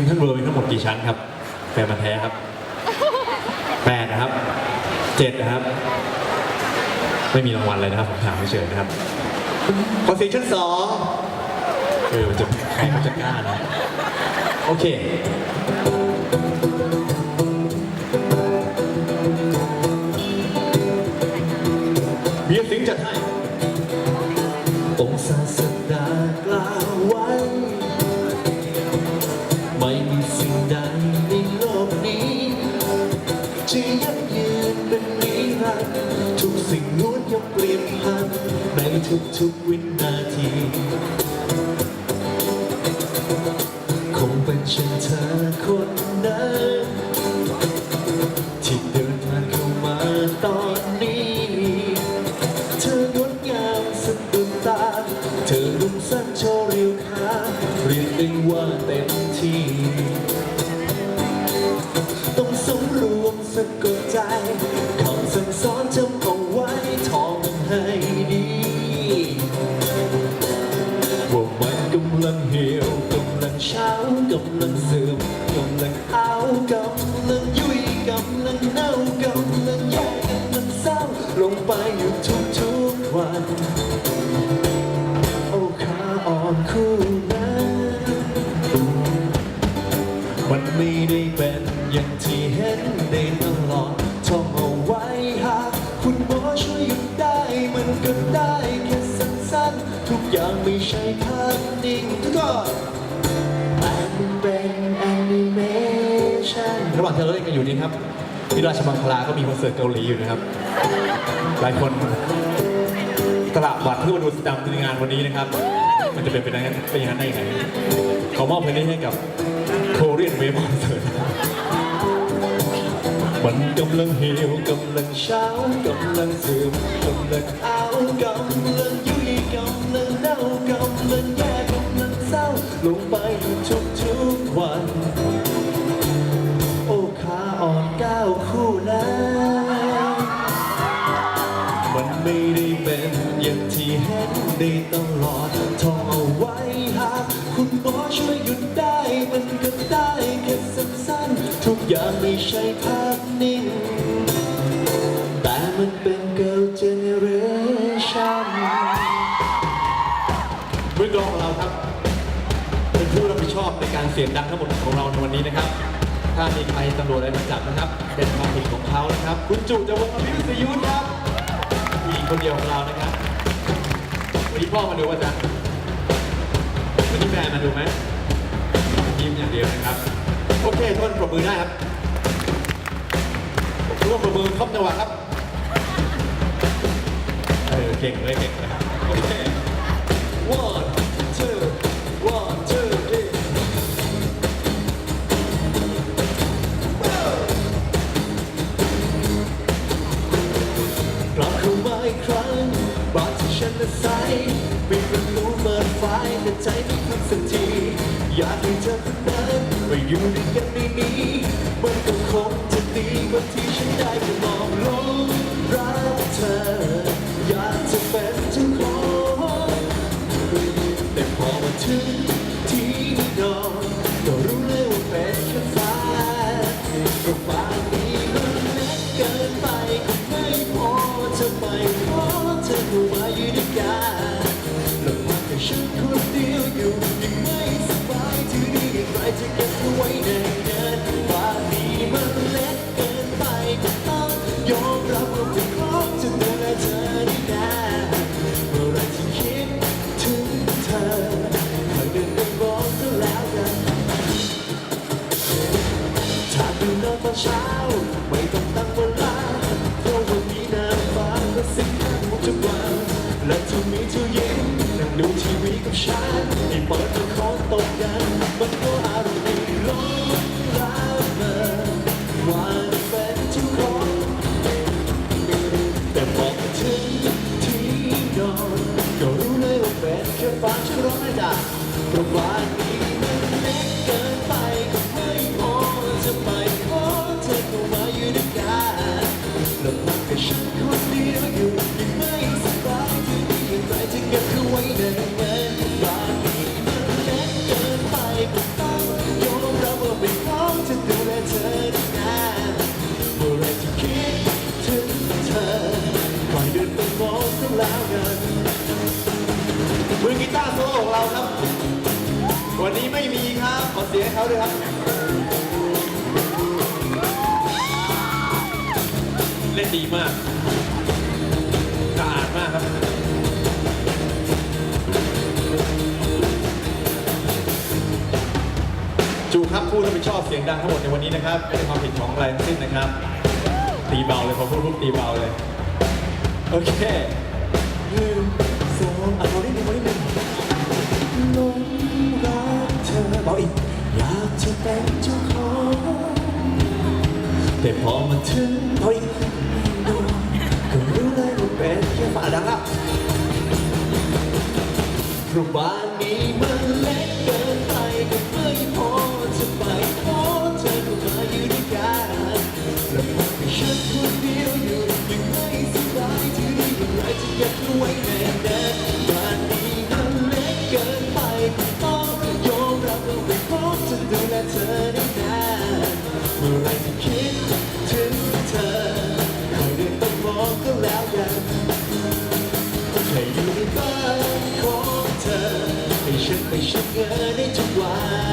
นทันเวิร์มีทั้งหมดกี่ชั้นครับแฟนมันธุ์แท้ครับแปดนะครับเจ็ดนะครับ ไม่มีรางวัลเลยนะครับผมถามเฉยๆนะครับขอเสียงชั้นสองเออมันจะใครเขาจะกล้านะโอเค เบียร์สิงห์จัดให้ พันในทุกๆวิน เช้ากำลังเสื่อมกำลังเอากำลังยุ่ยกำลังเน่ากำลังแย่กำลังเศร้าลงไปอยู่ทุกทุกๆวันโอ้ขาอ่อนคู่นั้นมันไม่ได้เป็นอย่างที่เห็นได้ตลอดท่องเอาไว้หากคุณหมอช่วยหยุดได้มันก็ได้แค่สั้นๆ ทุกอย่างไม่ใช่ภาพนิ่งทุกคน ระหว่างที่เราเล่นกันอยู่นี้ครับที่ราชมังคลาก็มีคอนเสิร์ตเกาหลีอยู่นะครับ หลายคนตลาดบัตรเพื่อมาดูสแตมป์ในงานวันนี้นะครับ มันจะเป็นไปได้เป็นอย่างนั้นได้ยังไงเขามอบเพลงนี้ให้กับโคเรียนเวฟคอนเสิร์ตมันกำลังเหี่ยวกำลังเช้ากำลังเสื่อมกำลังเอากำลัง ไม่ได้เป็นอย่างที่เห็นได้ตลอดท่องเอาไว้หากคุณหมอช่วยหยุดได้มันก็ได้แค่สั้นๆ ทุกอย่างไม่ใช่ภาพนิ่ง แต่มันเป็นเกิร์ลเจเนเรชั่นมือกลองของเราครับ เป็นผู้รับผิดชอบในการเสียงดังทั้งหมดของเราในวันนี้นะครับ ถ้ามีใครตำรวจอะไรมาจับนะครับ เป็นความผิดของเขานะครับ คุณจุจะวงอภิวิทยุทธ์ครับ คนเดียวของเรานะครับ วันนี้พ่อมาดูว่าจะวันนี้แม่มาดูไหมยิ้มอย่างเดียวนะครับ โอเคทุกคนปรบมือได้ครับร่วมปรบมือครบจังหวะครับ เออเก่งเลยเก่งเลยครับโอเค One, านที่ฉันปิดประตูเปิดไฟแต่ใจไม่พักสักที อยากให้เธอคนนั้นมาอยู่ด้วยกันในนี้มันก็คงจะดีบางทีฉันได้แค่มองลงรักเธอ้าโซของเราครับ วันนี้ไม่มีครับขอเสียงให้เขาด้วยครับ เล่นดีมากสะอาดมากครับ จูครับผู้รับผิดชอบเสียงดังทั้งหมดในวันนี้นะครับไม่ใช่ความผิดของอะไรทั้งสิ้นนะครับ ตีเบาเลยพอพูดปุ๊บตีเบาเลย โอเค อมาถึงเอาอีกก็รู้เลยว่าเป็นแค่ฝันดังอะเพราะบ้านนี้มันเล็กเกินไปก็ไม่พอจะไปขอเธอเข้ามาอยู่ด้วยกันและพอให้ฉันคนเดียวอยู่ยังไม่สบายที่ได้อย่างไรจะเก็บไว้แน่แน่บ้านนี้มันเล็กเกินไปก็ต้องยอมรับว่าไม่พร้อมจะดูแลเธอได้นานเมื่อไรที่คิด เธอในไปเช็คเงินทุกวัน